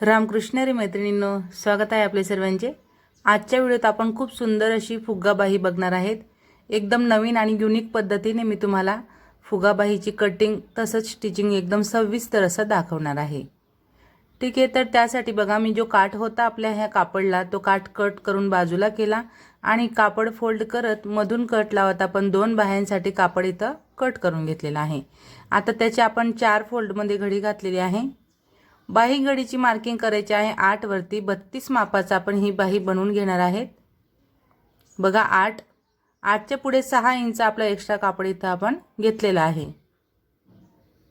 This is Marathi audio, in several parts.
रामकृष्ण रे मैत्रिणींनो स्वागत आहे आपले सर्वांचे. आजच्या व्हिडिओत आपण खूप सुंदर अशी फुगाबाही बघणार आहेत. एकदम नवीन आणि युनिक पद्धतीने मी तुम्हाला फुगाबाहीची कटिंग तसंच स्टिचिंग एकदम सविस्तर असं दाखवणार आहे. ठीक आहे तर त्यासाठी बघा मी जो काठ होता आपल्या ह्या कापडला तो काठ कट करून बाजूला केला आणि कापड फोल्ड करत मधून कट लावत आपण दोन बाह्यांसाठी कापड इथं कट करून घेतलेला आहे. आता त्याचे आपण चार फोल्डमध्ये घडी घातलेली आहे. बाही गडीची मार्किंग करायची आहे. आठवरती बत्तीस मापाचा आपण ही बाही बनवून घेणार आहेत. बघा आठ. आठच्या पुढे सहा इंच आपला एक्स्ट्रा कापड इथं आपण घेतलेला आहे.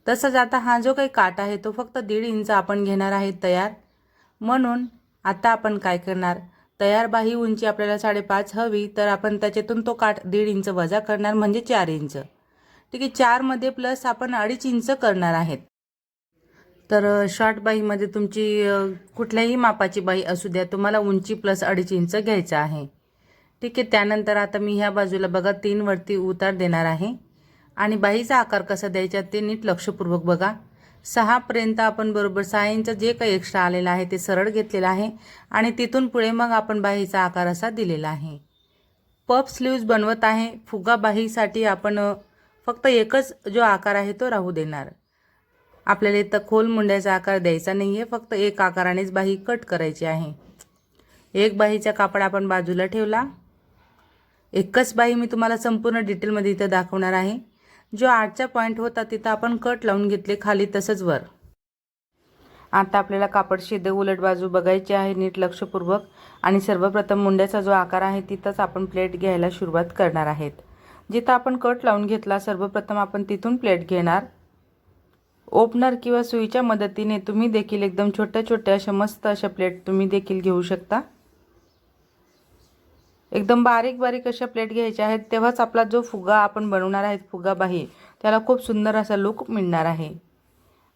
तसंच आता हा जो काही काट आहे तो फक्त दीड इंच आपण घेणार आहे तयार. म्हणून आता आपण काय करणार? तयार बाही उंची आपल्याला साडेपाच हवी तर आपण त्याच्यातून तो काठ दीड इंच वजा करणार म्हणजे चार इंच. ठीक आहे चारमध्ये प्लस आपण अडीच इंच करणार आहेत. तर शॉर्ट बाईमध्ये तुमची कुठल्याही मापाची बाई असू द्या तुम्हाला उंची प्लस अडीच इंच घ्यायचं आहे. ठीक आहे त्यानंतर आता मी ह्या बाजूला बघा तीनवरती उतार देणार आहे. आणि बाईचा आकार कसा द्यायचा ते नीट लक्षपूर्वक बघा. सहापर्यंत आपण बरोबर सहा इंच जे काही एक्स्ट्रा आलेलं आहे ते सरळ घेतलेलं आहे. आणि तिथून पुढे मग आपण बाहीचा आकार असा दिलेला आहे. पफ स्लीव्ज बनवत आहे. फुगा बाहीसाठी आपण फक्त एकच जो आकार आहे तो राहू देणार. आपल्याला इथं खोल मुंड्याचा आकार द्यायचा नाही आहे फक्त एक आकारानेच बाही कट करायची आहे. एक बाहीचा कापड आपण बाजूला ठेवला. एकच बाही मी तुम्हाला संपूर्ण डिटेलमध्ये इथं दाखवणार आहे. जो आठचा पॉईंट होता तिथं आपण कट लावून घेतले खाली तसंच वर. आता आपल्याला कापड शिदे उलट बाजू बघायची आहे नीट लक्षपूर्वक. आणि सर्वप्रथम मुंड्याचा जो आकार आहे तिथंच आपण प्लेट घ्यायला सुरुवात करणार आहेत. जिथं आपण कट लावून घेतला सर्वप्रथम आपण तिथून प्लेट घेणार. ओपनर किंवा सुईच्या मदतीने तुम्ही देखील एकदम छोट्या छोट्या अशा मस्त अशा प्लेट तुम्ही देखील घेऊ शकता. एकदम बारीक बारीक अशा प्लेट घ्यायच्या आहेत. तेव्हाच आपला जो फुगा आपण बनवणार आहेत फुगा बाही त्याला खूप सुंदर असा लुक मिळणार आहे.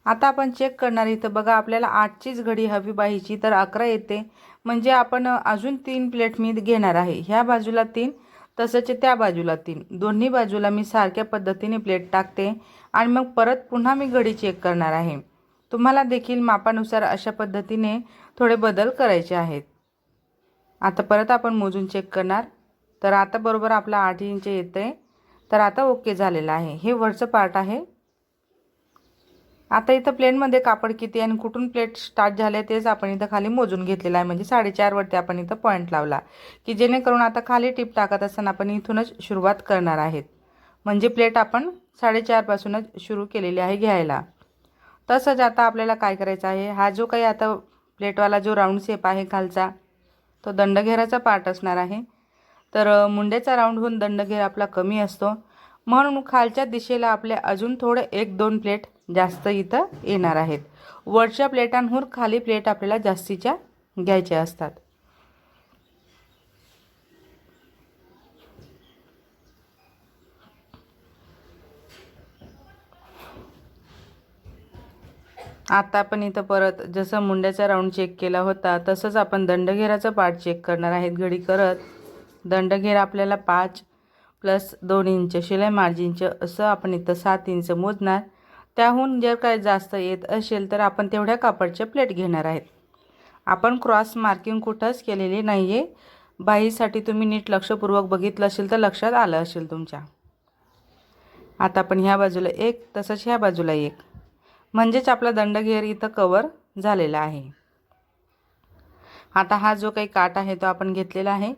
आता आपण चेक करणार इथं. बघा आपल्याला आठचीच घडी हवी बाहीची तर अकरा येते. म्हणजे आपण अजून तीन प्लेट मी घेणार आहे. ह्या बाजूला तीन तसंच त्या बाजूला तीन. दोन्ही बाजूला मी सारख्या पद्धतीने प्लेट टाकते आणि मग परत पुन्हा मी घडी चेक करणार आहे. तुम्हाला देखील मापानुसार अशा पद्धतीने थोडे बदल करायचे आहेत. आता परत आपण मोजून चेक करणार. तर आता बरोबर आपला आठ इंच येतं आहे तर आता ओके झालेलं आहे. हे वरचं पार्ट आहे. आता इथं प्लेनमध्ये कापड किती आणि कुठून प्लेट स्टार्ट झाले तेच आपण इथं खाली मोजून घेतलेलं आहे. म्हणजे साडेचारवरती आपण इथं पॉईंट लावला. की जेणेकरून आता खाली टिप टाकत असताना आपण इथूनच सुरुवात करणार आहेत. म्हणजे प्लेट आपण साडेचारपासूनच सुरू केलेली आहे घ्यायला. तसंच आता आपल्याला काय करायचं आहे? हा जो काही आता प्लेटवाला जो राऊंड शेप आहे खालचा तो दंडघेराचा पार्ट असणार आहे. तर मुंड्याचा राऊंड होऊन दंडघेर आपला कमी असतो. म्हणून खालच्या दिशेला आपल्या अजून थोडं एक दोन प्लेट जास्त इथं येणार आहेत. वरच्या प्लेटांहून खाली प्लेट आपल्याला जास्तीच्या घ्यायच्या असतात. आता आपण इथं परत जसं मुंड्याचा राऊंड चेक केला होता तसंच आपण दंडघेराचा पार्ट चेक करणार आहेत घडी करत. दंडघेर आपल्याला पाच प्लस दोन इंच शिलाई मार्जिनचं असं आपण इथं सात इंच मोजणार. त्याहून जर काय जास्त येत असेल तर आपण तेवढ्या कापडच्या प्लेट घेणार आहेत. आपण क्रॉस मार्किंग कुठंच केलेली नाही आहे बाईसाठी तुम्ही नीट लक्षपूर्वक बघितलं असेल तर लक्षात आलं असेल तुमच्या. आता आपण ह्या बाजूला एक तसंच ह्या बाजूला एक. म्हणजेच आपला दंडघेर इथं कवर झालेला आहे. आता हा जो काही काट आहे तो आपण घेतलेला आहे.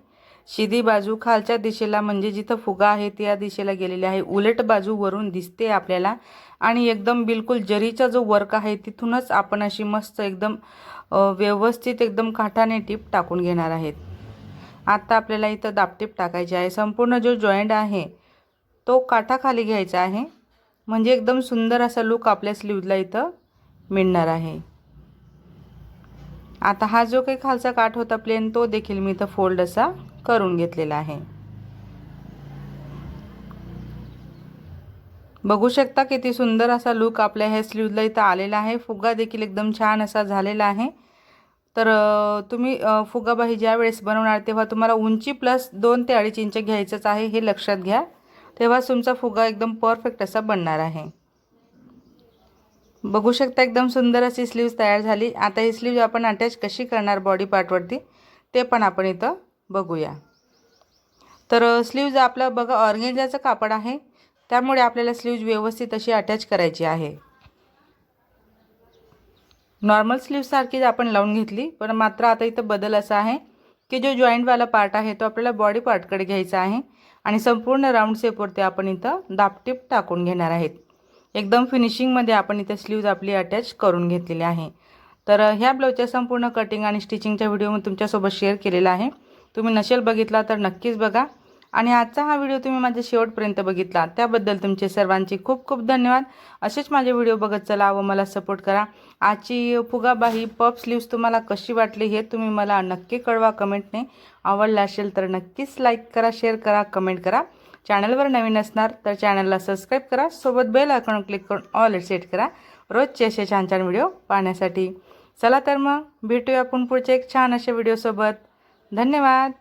शिदी बाजू खालच्या दिशेला म्हणजे जिथं फुगा आहे त्या दिशेला गेलेली आहे. उलट बाजू वरून दिसते आपल्याला. आणि एकदम बिलकुल जरीचा जो वर्क आहे तिथूनच आपण अशी मस्त एकदम व्यवस्थित एकदम काठाने टीप टाकून घेणार आहेत. आत्ता आपल्याला इथं दापटीप टाकायची आहे. संपूर्ण जो जॉईंट आहे तो काठाखाली घ्यायचा आहे. म्हणजे एकदम सुंदर असा लुक आपल्या स्लीवला इथं मिळणार आहे. आता हा जो काही खालचा काठ होता प्लेन तो देखील मी इथं फोल्ड असा करून घेतलेला आहे. बघू शकता किती सुंदर असा लुक आपल्या हेअर स्लीवला इथं आलेला आहे. फुगा देखील एकदम छान असा झालेला आहे. तर तुम्ही फुगा फुगाबाही ज्या वेळेस बनवणार तेव्हा तुम्हाला उंची प्लस दोन ते अडीच इंच घ्यायचंच आहे हे लक्षात घ्या. तेव्हाच तुमचा फुगा एकदम परफेक्ट असा बनणार आहे. बघू शकता एकदम सुंदर अशी स्लीव्ज तयार झाली. आता ही स्लीव्ज आपण अटॅच कशी करणार बॉडी पार्टवरती ते पण आपण इथं बघूया. तर स्लीव्ज आपलं बघा ऑर्गेंजाचं कापड आहे. त्यामुळे आपल्याला स्लीव्ज व्यवस्थित अशी अटॅच करायची आहे. नॉर्मल स्लीव्जसारखीच आपण लावून घेतली पण मात्र आता इथं बदल असा आहे की जो जॉईंटवाला पार्ट आहे तो आपल्याला बॉडी पार्टकडे घ्यायचा आहे. आणि संपूर्ण राऊंड सेपवरती आपण इथं दापटीप टाकून घेणार आहेत. एकदम फिनिशिंगमध्ये आपण इथे स्लीव्ज आपली अटॅच करून घेतलेली आहे. तर ह्या ब्लाऊजच्या संपूर्ण कटिंग आणि स्टिचिंगच्या व्हिडिओ मी तुमच्यासोबत शेअर केलेला आहे. तुम्ही नसेल बघितला तर नक्कीच बघा. आणि आजचा हा व्हिडिओ तुम्ही माझ्या शेवटपर्यंत बघितला. त्याबद्दल तुमचे सर्वांचे खूप खूप धन्यवाद. असेच माझे व्हिडिओ बघत चला व मला सपोर्ट करा. आजची फुगाबाही पप स्लीव्स तुम्हाला कशी वाटली हे तुम्ही मला नक्की कळवा कमेंटने. आवडला असेल तर नक्कीच लाईक करा शेअर करा कमेंट करा. चॅनलवर नवीन असणार तर चॅनलला सबस्क्राईब करा सोबत बेल आयकॉन क्लिक करून ऑल सेट करा. रोजचे असे छान छान व्हिडिओ पाहण्यासाठी. चला तर मग भेटूया आपण पुढच्या एक छान अशा व्हिडिओसोबत. धन्यवाद.